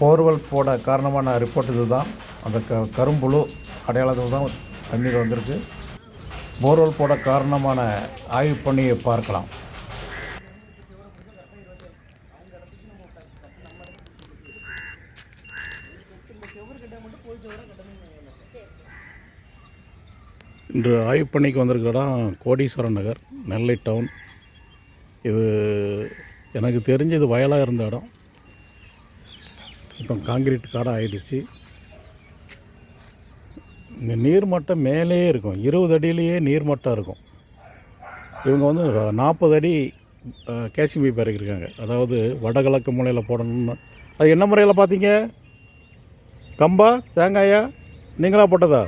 Borewell போட காரணமான report இது தான் அந்த க கரும்புழு அடையாளத்தில் தான் தண்ணீர் வந்திருக்கு. போர்வெல் போட காரணமான ஆய்வு பணியை பார்க்கலாம். இன்று ஆய்வு பணிக்கு வந்திருக்க இடம் கோடீஸ்வரன் நகர் நெல்லை டவுன். இது எனக்கு தெரிஞ்சு இது வயலாக இருந்த இடம். இப்போ காங்கிரீட் காடாக ஆகிடுச்சு இந்த நீர்மட்டம் மேலேயே இருக்கும். இருபது அடியிலேயே நீர்மட்டம் இருக்கும். இவங்க வந்து நாற்பது அடி கேசிபி பிறக்கிருக்காங்க அதாவது வடகிழக்கு மூலையில் போடணும்னு. அது என்ன முறையில் பார்த்தீங்க? கம்பா தேங்காயா? நீங்களா போட்டதா?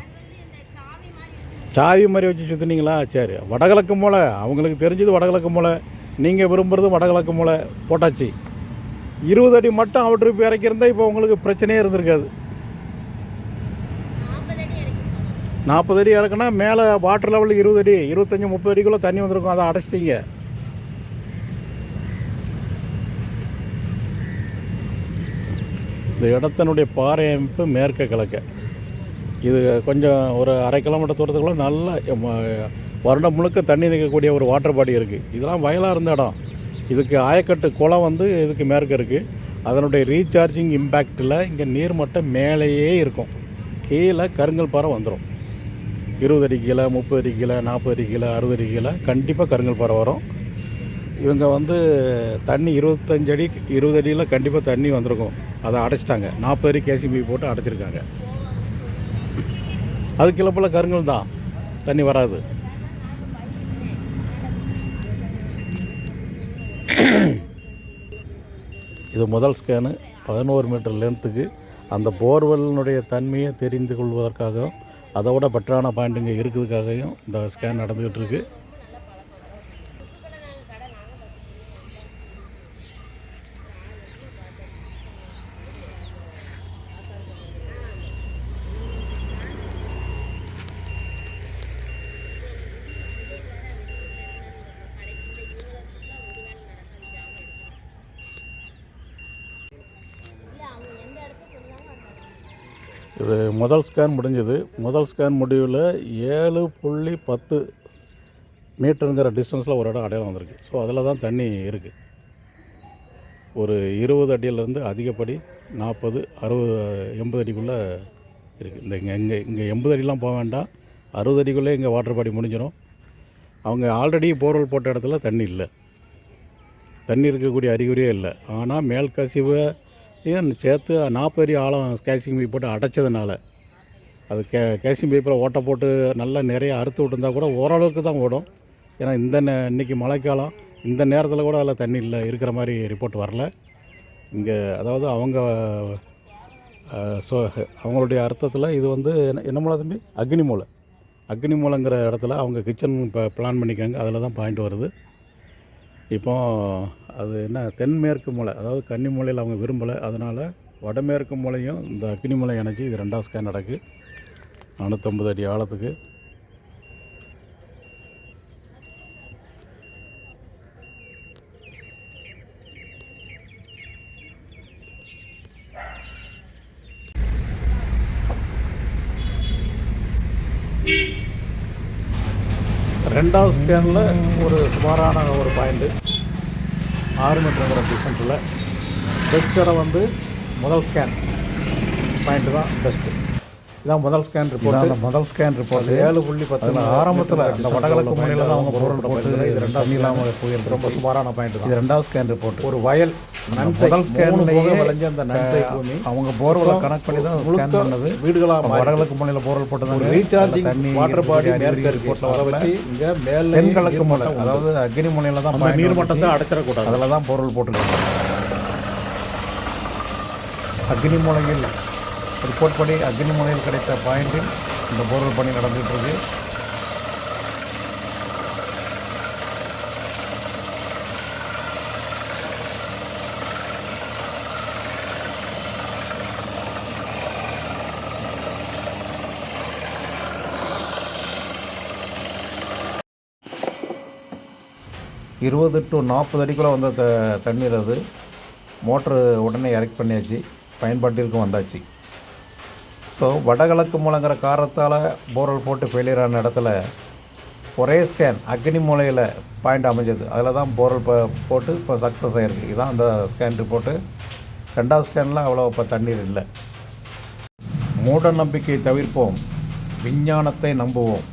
சாவி மாதிரி வச்சு சுற்றுனீங்களா சரி. வடகிழக்கு மூலை. அவங்களுக்கு தெரிஞ்சது வடகிழக்கு மூளை நீங்கள் விரும்புகிறது வடகிழக்கு மூலை. போட்டாச்சு. இருபது அடி மட்டும் அவட்ருக்கு இறக்கியிருந்தா இப்போ உங்களுக்கு பிரச்சனையே இருந்திருக்காது. நாற்பது அடி இறக்குனா மேலே வாட்டர் லெவல் இருபது அடி இருபத்தஞ்சி முப்பது அடிக்குள்ளே தண்ணி வந்திருக்கும். அதை அடைச்சிட்டிங்க. இந்த இடத்தினுடைய பாறை அமைப்பு மேற்க கிழக்க. இது கொஞ்சம் ஒரு அரை கிலோமீட்டர் தூரத்துக்குள்ளே நல்ல வருடம் முழுக்க தண்ணி நிற்கக்கூடிய ஒரு வாட்டர் பாடி இருக்குது இதெல்லாம் வயலாக இருந்த இடம். இதுக்கு ஆயக்கட்டு குளம் வந்து இதுக்கு மேற்க இருக்குது அதனுடைய ரீசார்ஜிங் இம்பேக்டில் இங்கே நீர்மட்டம் மேலேயே இருக்கும். கீழே கருங்கல் பாறை வந்துடும் இருபது அடி கீழே முப்பது அடி கீழே நாற்பது அடி கீழே அறுபது அடி கீழே கண்டிப்பாக கருங்கல் பாறை வரும். இவங்க வந்து தண்ணி இருபத்தஞ்சு அடி இருபது அடியில் கண்டிப்பாக தண்ணி வந்திருக்கும். அதை அடைச்சிட்டாங்க. நாற்பது அடி கேசிபி போட்டு அடைச்சிருக்காங்க. அது கிளப்பில் கருங்கல் தான். தண்ணி வராது. இது முதல் ஸ்கேனு பதினோரு மீட்டர் லென்த்துக்கு அந்த போர்வெல்லினுடைய தன்மையை தெரிந்து கொள்வதற்காகவும் அதோட பெட்டரான பாயிண்ட் இங்கே இருக்கிறதுக்காகவும் இந்த ஸ்கேன் நடந்துக்கிட்டு இருக்குது இது முதல் ஸ்கேன் முடிஞ்சது. முதல் ஸ்கேன் முடிவில் ஏழு புள்ளி பத்து மீட்டருங்கிற டிஸ்டன்ஸில் ஒரு இடம் அடையாளம் வந்திருக்கு. ஸோ அதில் தான் தண்ணி இருக்குது ஒரு இருபது அடியிலேருந்து அதிகப்படி நாற்பது அறுபது எண்பது அடிக்குள்ளே இருக்குது இந்த இங்கே இங்கே இங்கே எண்பது அடிலாம் போக வேண்டாம். அறுபது அடிக்குள்ளே இங்கே வாட்டர் பாடி முடிஞ்சிடும். அவங்க ஆல்ரெடி போர்வெல் போட்ட இடத்துல தண்ணி இல்லை. தண்ணி இருக்கக்கூடிய அறிகுறியே இல்லை. ஆனால் மேல்கசிவ ஏன் சேர்த்து நாற்பது அடி ஆழம் கேசிங் பைப் போட்டு அடைச்சதுனால? அது கே கேல்சியம் பைப்பில் ஓட்டை போட்டு நல்லா நிறைய அறுத்து விட்டுருந்தா கூட ஓரளவுக்கு தான் ஓடும். ஏன்னா இந்த நே இன்றைக்கி மழைக்காலம். இந்த நேரத்தில் கூட அதில் தண்ணி இல்லை இருக்கிற மாதிரி ரிப்போர்ட் வரல. இங்கே அதாவது அவங்க சோ ஸோ அவங்களுடைய அர்த்தத்தில் இது வந்து என்ன என்ன தம்பி? அக்னி மூலை. அக்னி மூலைங்கிற இடத்துல அவங்க கிச்சன் இப்போ பிளான் பண்ணிக்காங்க. அதில் தான் பாயிண்ட் வருது. இப்போ அது என்ன தென்மேற்கு மூலை அதாவது கன்னி மூலையில் அவங்க விரும்பலை. அதனால் வடமேற்கு மூலையும் இந்த அக்னி மூலை இணைச்சி இது ரெண்டாவது ஸ்கேன் நடக்கு. நானூற்றம்பது அடி ஆழத்துக்கு. ரெண்டாவது ஸ்கேனில் ஒரு சுமாரான ஒரு பாயிண்ட்டு ஆறு மீட்டருங்கிற டிஸ்டன்ஸில் பெஸ்ட் இடம் வந்து முதல் ஸ்கேன் பாயிண்ட் தான் பெஸ்ட்டு இதான் முதல் ஸ்கேன் ரிப்போர்ட் முதல் ஸ்கேன் ரிப்போர்ட் ஏழு புள்ளி பத்து ஆரம்பத்தில் அந்த வடகிழக்கு முனையில் தான் அவங்க பொருள் போட்டு இது ரெண்டாவது இல்லாமல் புயல் ரொம்ப சுமாரான பாயிண்ட் இது. ரெண்டாவது ஸ்கேன் ரிப்போர்ட் ஒரு வயல் முதல் ஸ்கேன்லேயே விளைஞ்ச அந்த நன்சை பூமி. அவங்க போர்வெல கனெக்ட் பண்ணி தான் ஸ்கேன் பண்ணது. வீடுகளாக வடகிழக்கு முனையில் போர்வெல் போட்டு தான் ரீசார்ஜிங் வாட்டர் பாடி மேற்கு ரிப்போர்ட்டில் வர வச்சு இங்கே மேலே தென்கிழக்கு முனை அதாவது அக்னி முனையில் தான் நீர்மட்டத்தை அடைச்சிடக்கூடாது. அதில் தான் பொருள் போட்டுருக்காங்க. அக்னி மூலையில் ரிப்போர்ட் படி அக்னிமனையில் கிடைத்த பாயிண்டில் இந்த போர்வெல் பணி நடந்துகிட்டு இருக்கு இருபது டு நாற்பது அடிக்குள்ளே வந்த த தண்ணீர் அது. மோட்ரு உடனே இறக்கி பண்ணியாச்சு. பயன்பாட்டிற்கும் வந்தாச்சு. ஸோ வடகிழக்கு மூலங்கிற காரணத்தால் போரல் போட்டு ஃபெயிலியர் ஆன இடத்துல ஒரே ஸ்கேன் அக்னி மூலையில் பாயிண்ட் அமைஞ்சது. அதில் தான் போரல் ப போட்டு இப்போ சக்ஸஸ் ஆகிருக்கு இதுதான் அந்த ஸ்கேன் ரிப்போர்ட்டு ரெண்டாவது ஸ்கேனில் அவ்வளோ இப்போ தண்ணீர் இல்லை. மூட நம்பிக்கையை தவிர்ப்போம். விஞ்ஞானத்தை நம்புவோம்.